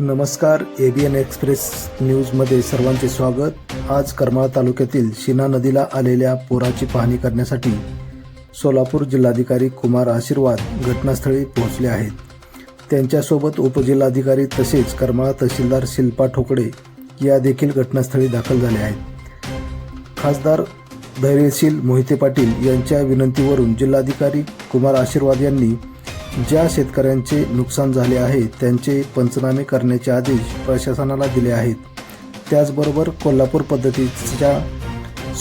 नमस्कार ABN express न्यूजमध्ये सर्वांचे स्वागत. आज करमाळा तालुक्यातील शिना नदीला आलेल्या पुराची पाहणी करण्यासाठी सोलापूर जिल्हाधिकारी कुमार आशीर्वाद घटनास्थळी पोहोचले आहेत. त्यांच्यासोबत उपजिल्हाधिकारी तसेच करमाळा तहसीलदार शिल्पा ठोकळे या देखील घटनास्थळी दाखल झाले आहेत. खासदार धैर्यशील मोहिते पाटील यांच्या विनंतीवरून जिल्हाधिकारी कुमार आशीर्वाद यांनी ज्या शेतकऱ्यांचे नुकसान झाले आहे त्यांचे पंचनामे करण्याचे आदेश प्रशासनाला दिले आहेत. त्याचबरोबर कोल्हापूर पद्धतीच्या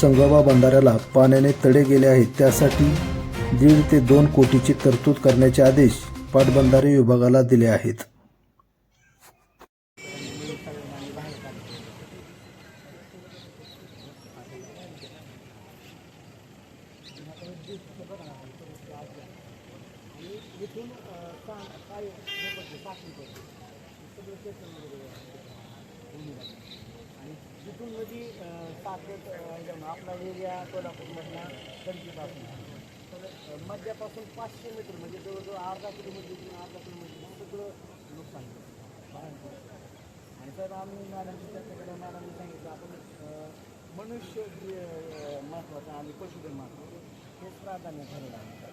संगोबा बंधाऱ्याला पाण्याने तडे गेले आहेत. त्यासाठी दीड ते दोन कोटीची तरतूद करण्याचे आदेश पाटबंधारे विभागाला दिले आहेत. आणि तिथून नदी साकेत आपला एरिया कोल्हापूरमधला गणपतीपासून तर मध्यापासून पाचशे मीटर म्हणजे जवळजवळ अर्धा किलोमीटर किंवा अर्धा किलोमीटर सगळं नुकसान झालं आणि साहेब आम्ही मॅडमची त्याच्याकडे मॅडमने सांगितलं आपण मनुष्य जे महत्त्वाचं आणि पशुधन महत्त्वाचं हेच प्राधान्य ठरवलं आहे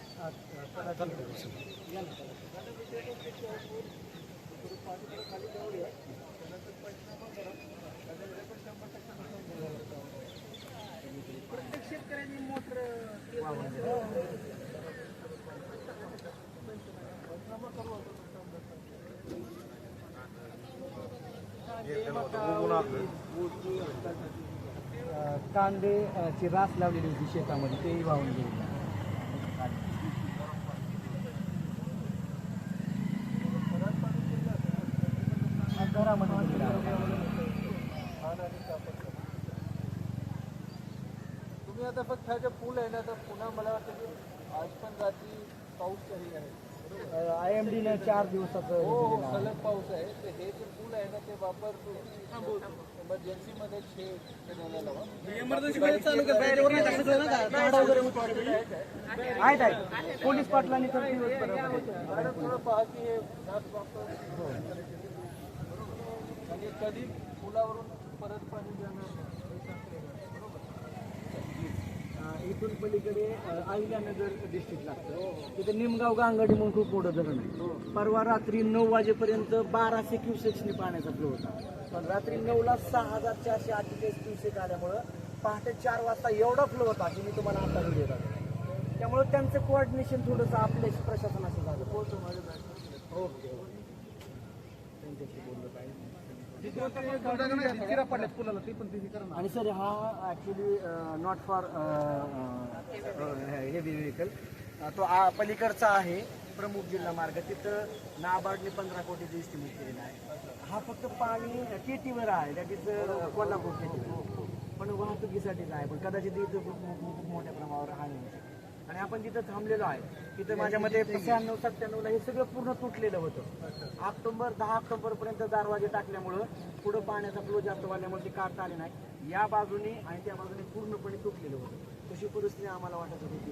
कांदे ची रास लावलेली होती शेतामध्ये तेही वाहून गेली. तुम्ही आता फक्त हा जो पूल आहे ना तर पुन्हा मला वाटतं की आज पण रात्री पाऊस काही आहे. आय एम डीने चार दिवसाचं हो सलग पाऊस आहे. तर हे जे पूल आहे ना ते वापरतो. इमर्जन्सी मध्ये आहेत आहेत. पोलीस पाटलांनी तर थोडं पहा कधी पुलावरून परत पाणी जाणार. हे इथून पलीकडे अहिल्यानगर डिस्ट्रिक्ट लागतं. तिथे निमगाव गांगडी म्हणून खूप मोठं धरण आहे. परवा रात्री नऊ वाजेपर्यंत बाराशे क्युसेक्सनी पाण्याचा फ्लो होता. पण रात्री नऊला सहा हजार चारशे अठ्ठेचाळीस क्युसेक आल्यामुळं पहाटे चार वाजता एवढा फ्लो होता की मी तुम्हाला आता व्हिडिओ दाखवतो. त्यामुळे त्यांचं कोऑर्डिनेशन थोडंसं आपल्या प्रशासनाशी झालं. ओके ओके त्यांच्याशी बोललं आणि सर हा actually not for heavy vehicle तो पलीकडचा आहे प्रमुख जिल्हा मार्ग. तिथं नाबार्डने पंधरा कोटीची इस्टिमेट केलेला आहे. हा फक्त पाणी केटीवर आहे. दॅट इज कोल्हापूर केटीवर पण वाहतुकीसाठीच आहे पण कदाचित इथं खूप खूप- खूप मोठ्या प्रमाणावर हानी होऊ शकते. आणि आपण जिथं थांबलेलो आहे तिथं माझ्या मते शहाण्णव सत्त्याण्णवला हे सगळं पूर्ण तुटलेलं होतं. ऑक्टोबर दहा ऑक्टोबर पर्यंत दरवाजे टाकल्यामुळं पुढं पाण्याचा फ्लो जास्त वाढल्यामुळे ते काढता आले नाही. या बाजूने आणि त्या बाजूने पूर्णपणे तुटलेलं होतं. तशी परिस्थिती आम्हाला वाटत होती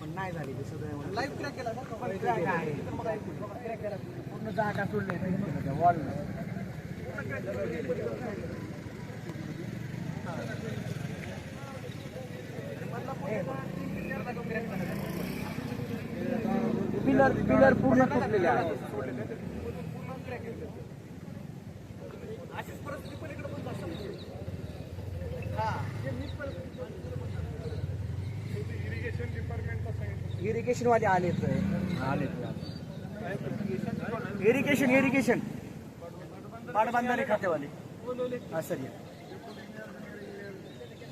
पण नाही झाली ते सगळं लाईव्ह क्रॅक केला पण crack आहे. Crack केला. पूर्ण जागा सोडली वॉल पिलर पिलर पूर्ण तुटलेले आहे इरिगेशन वाले आलेत आलेत. इरिगेशन इरिगेशन पाटबंधारे खातेवाले. हा सर या.